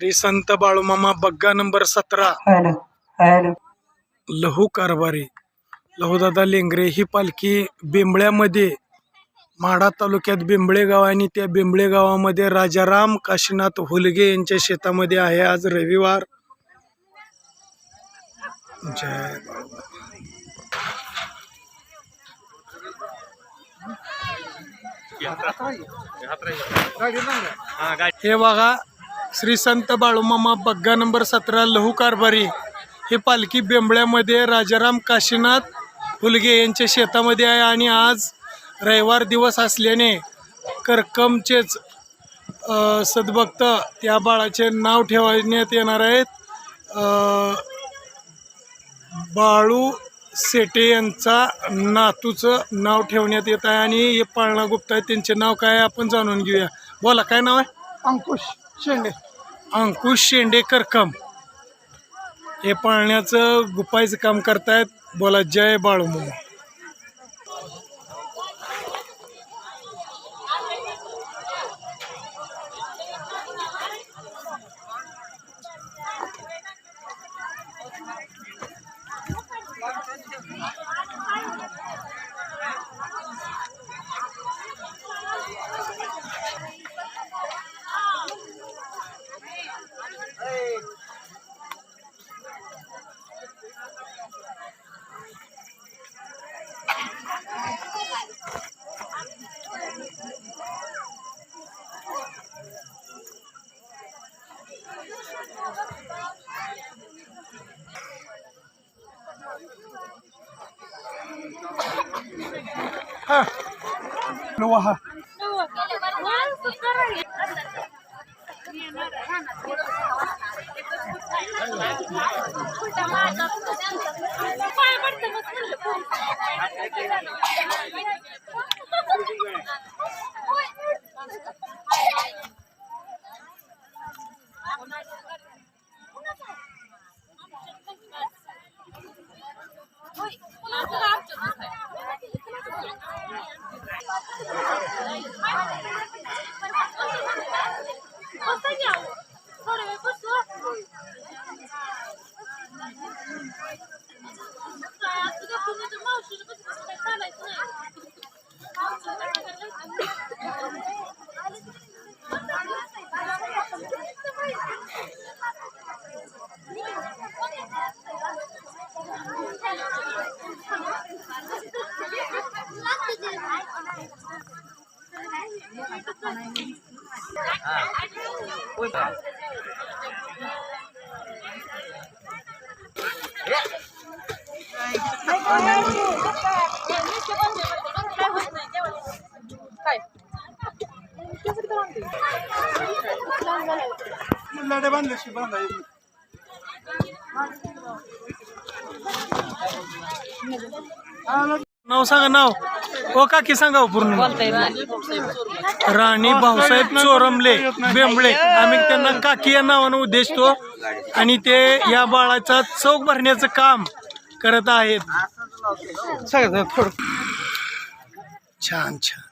श्री संत बाळूमामा बग्गा नंबर सतरा. Hello hello. लहू कारभारी. लहूदादा लेंगरे ही पालखी बेंबळ्यामध्ये माढा तालुक्यात बेंबळे गाव आणि त्या बेंबळे गावामध्ये राजाराम काशीनाथ हुलगे यांच्या शेतामध्ये आहे. आज रविवार. जय. हे बघा श्री संत बाळूमामा बग्गा नंबर सतरा लहू कारभारी. हे पालखी बेंबळ्यामध्ये राजाराम काशीनाथ फुलगे यांच्या शेतामध्ये आहे आणि आज रविवार दिवस असल्याने करकमचेच सद्भक्त त्या बाळाचे नाव ठेवण्यात येणार आहेत. बाळू सेटे यांचा नातूचं नाव ठेवण्यात येत आहे आणि हे पाळणा गुप्ता आहे त्यांचे नाव काय आपण जाणून घेऊया. बोला काय नाव आहे? अंकुश. शेंडे. अंकुश शेंडेकर कम. हे पाळण्याचं गुपायचं काम करतायत बोला जय बाळूमामा. लोहा लढे बांधल्याशी बांधायची नाव सांगा नाव. ओ काकी सांगा पूर्ण? राणी भाऊसाहेब चोरमले बेंबळे. आम्ही त्यांना काकी या नावानं उद्देशतो आणि ते या बाळाचा चौक भरण्याचं काम करत आहेत. छान छान.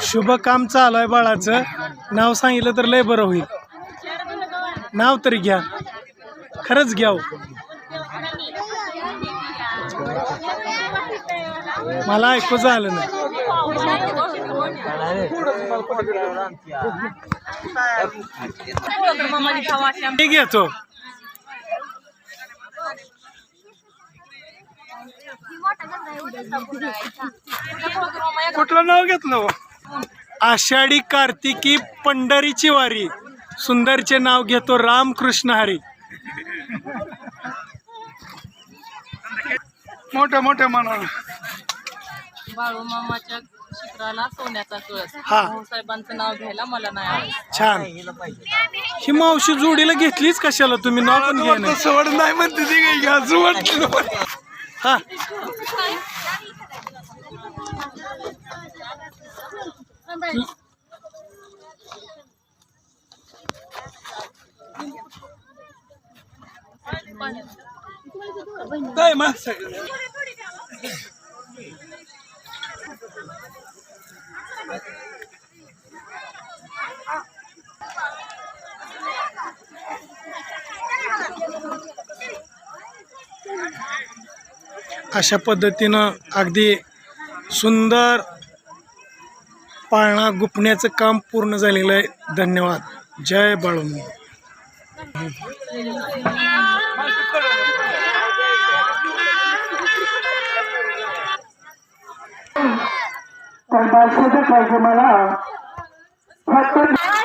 शुभ काम चालू आहे बाळाचं. नाव सांगितलं तर लय बरं होईल. नाव तरी घ्या. खरंच घ्या हो. मला ऐकू झालं नाही. मी घेतो. कुठलं नाव घेतलं हो? आषाढी कार्तिकी पंढरीची वारी सुंदरचे नाव घेतो रामकृष्ण हरी. मोठ्या मोठ्या मनानं बाळूमामाच्या जत्राला सोन्याचा कळस हा. साहेबांचं नाव घ्यायला मला नाही आवडत. छान. ही मावशी जोडीला घेतलीच कशाला? तुम्ही नाव पण घ्या ना सोड नाही म्हणते ती काही. हा. काय माणसं? अशा पद्धतीनं अगदी सुंदर पाळणा गुपण्याचं काम पूर्ण झालेलं आहे. धन्यवाद. जय बाळूमामा. पाहिजे मला. फक्त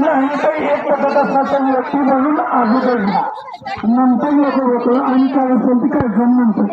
नाही तर एक पद्धत असण्याचा व्यक्ती म्हणून अगोदर घ्या नंतर नको होतो आणि काय असेल ते जण नंतर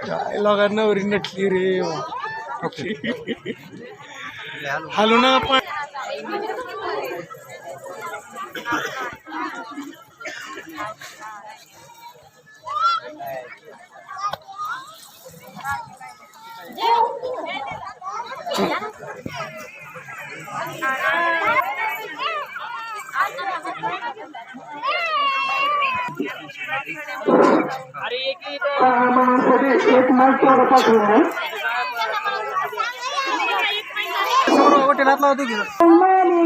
काय लोकांना वरी नटली रे. हॅलो ना आपण माणसासाठी एक माणूस तेवढं पाठवून आहे माली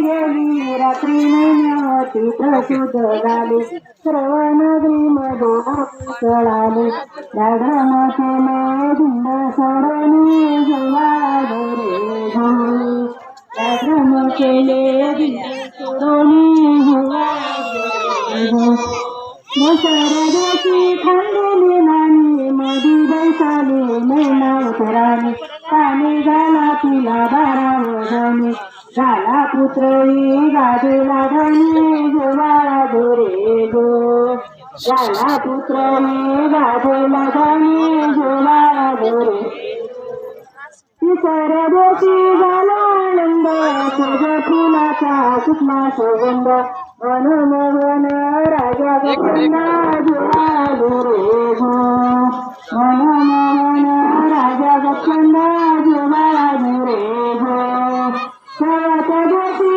गेली रात्री महिन्यावती प्रसुद झाली. सर्व नगरी मध्ये कळाली राधामाते सोडणी जवा घरे केले सोडणी जवा घरे दशरथाची चाले मैना उतराने काने झाला तिला बारा वजनी झाला पुत्रही गाजला धने गोवाळा गोरे गो झाला पुत्रही गाजला धने गोवाळा गोरे तिसर दिवशी झाला आनंद. तुझ फुलाचा सुखमा सुगंध. म्हणून मन राजा गप्पंदा जुळा गोरे गो म्हणून मन राजा गप्पंदा जुळा गोरे गो सवाच्या दिवशी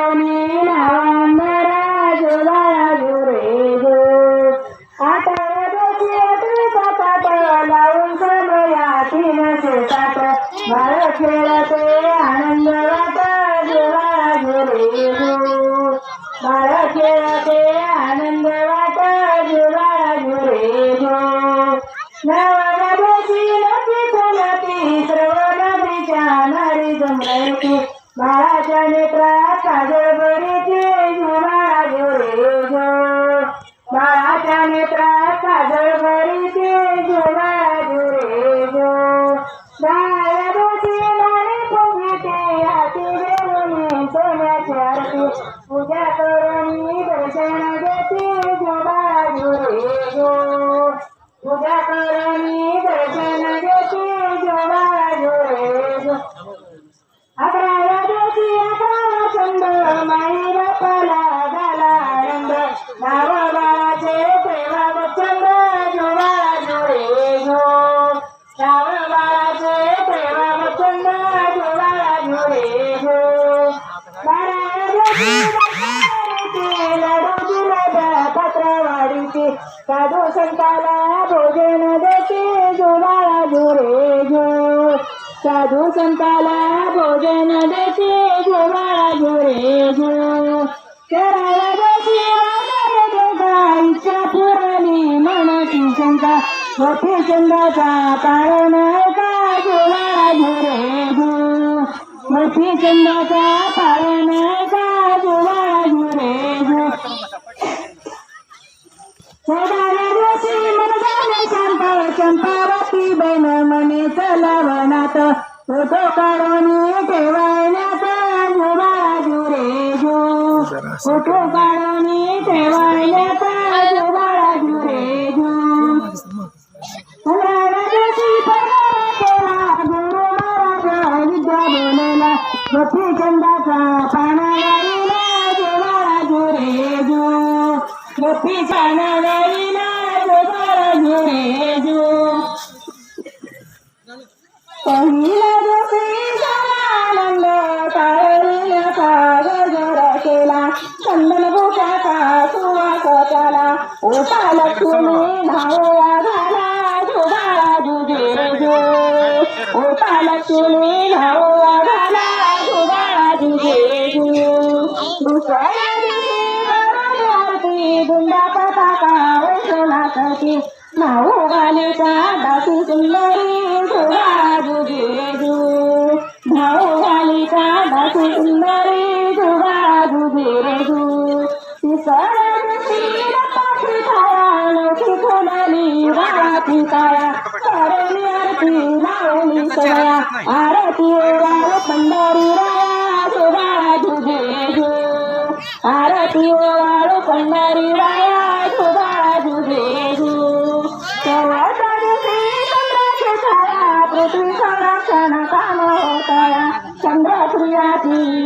ಸಾಗರ ಬರೆದ पत्रावाडीची. साधू संताला भोजन देते जुबाळा झुरे झो साधू संताला भोजन देते जुबाळा झुरे झो इच्छा पुराणी मनाची शंका. मोठी चंदाचा कारण का जुबाळा झुरे झो मोठी चंदाचा कारण चंपावती बन मने चलावनात होतो काळोनी ठेवायनात आजोबाजू रे जो होतो काळोनी ठेवायनात आजोबा మనకి మా ఊగాలి పాడ కూతున్నరీ Happy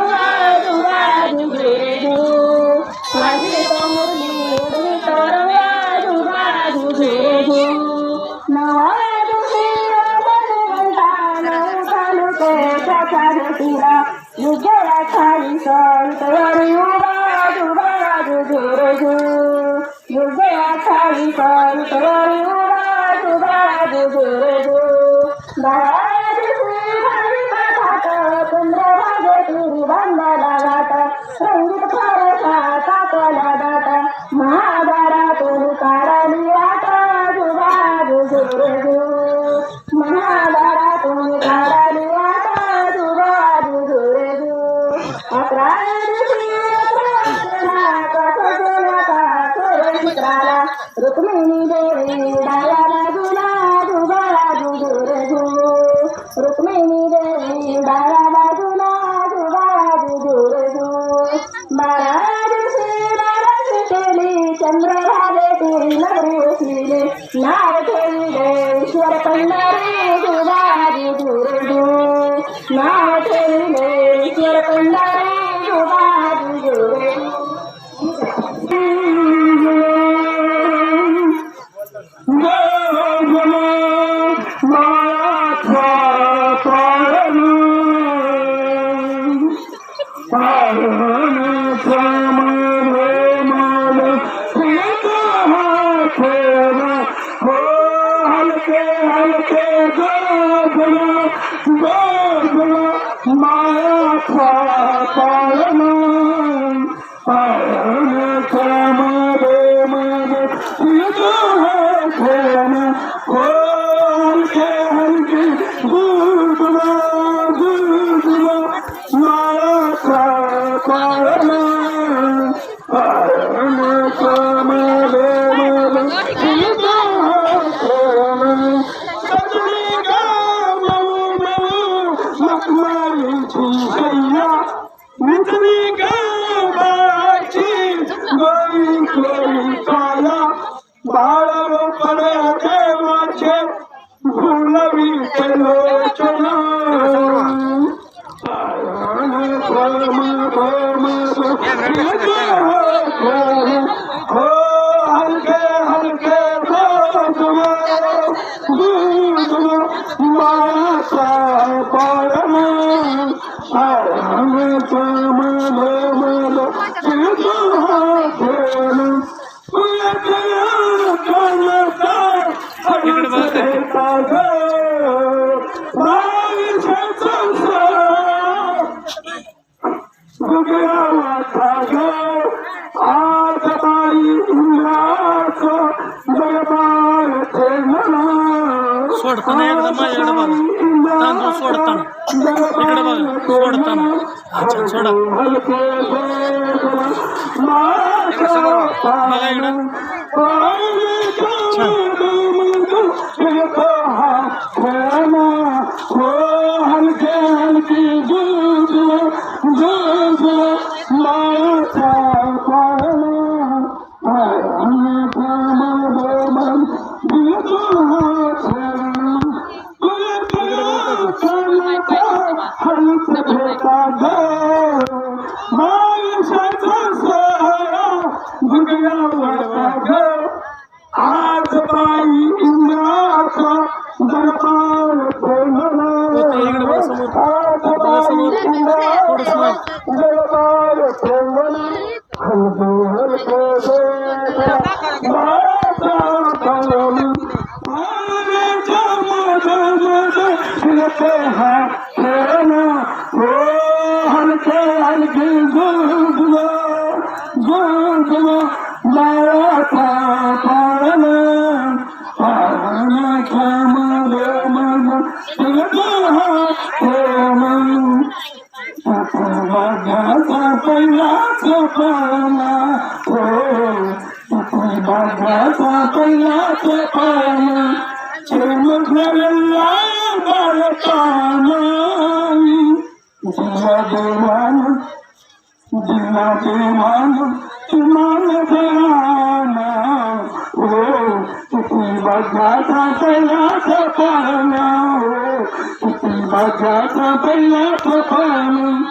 கரிசோன் துவரியும் মায়া খা Yeah, కొడతాను ఇక్కడ కొడతాను చూడ ఇక్కడ समोर डोळ्यासमोर थोडस मान जिला बेमान जिला बेमान किमान बेमान ओ किती बघाचा पहिला पाहणा. ओ किती बघाचा पहिला पाहणी.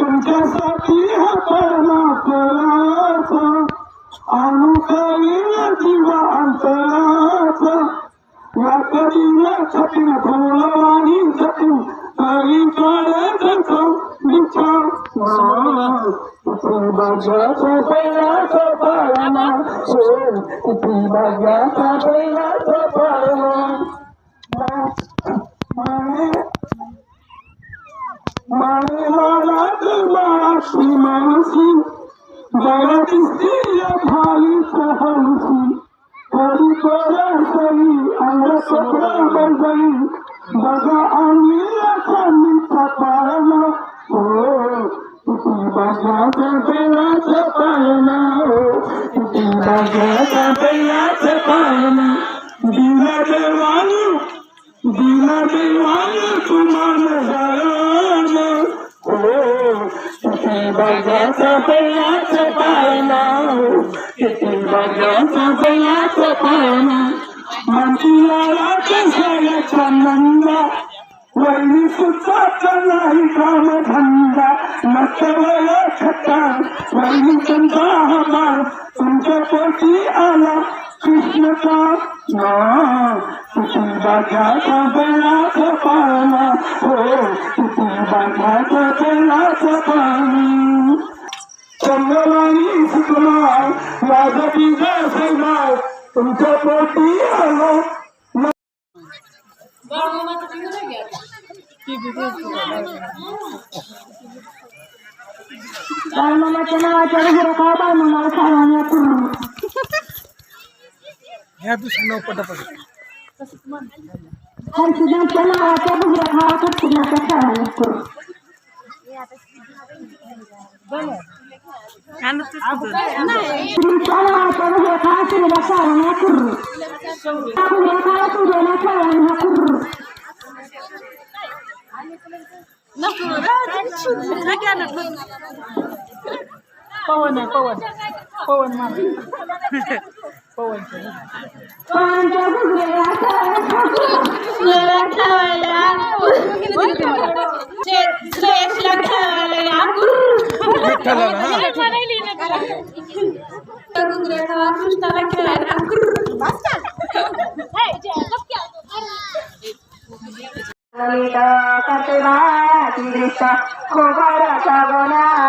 तुमच्यासाठी हा परमात्मा आणू काही వార్తనీయ సత్యం కులవాణి సత్యం హరిపాడే సత్యం నిత్యం భజ సపయ సపరణ ఇది భజ సపయ సపరణ మణి మణి మణి మనసి జగతి స్త్రీ భావి సహంసి హరిపర సరి पोरासरी अंग कपडा बजाई बघा आम्ही असामीचा पाळणा हो किती बाजाचा बैलाचा पाळणा हो किती बाजाचा बैलाचा पाळणा दिला कशाचा नंदा वैरी सुद्धा नाही काम धंदा नसवया छटा वैरी चंदा हमार तुमच्या पोटी आला कृष्णचा ना बाजाचा हो बाजाचा चंद्रवाणी सुकुमार माझा बीजा सैमार तुमच्या पोटी आलो बाळमामाच्या नावाच्या घरा का बाळमामाला साराने करू ह्या दुसरं नाव पटापट हर्षदाच्या नावाच्या साराने करू तुमच्या नावाच्या बुजरा खावा सूर्याला साराने करू बुजरा खावा सूर्याला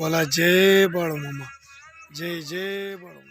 बोला जय बाळूमामा जय जय बाळूमामा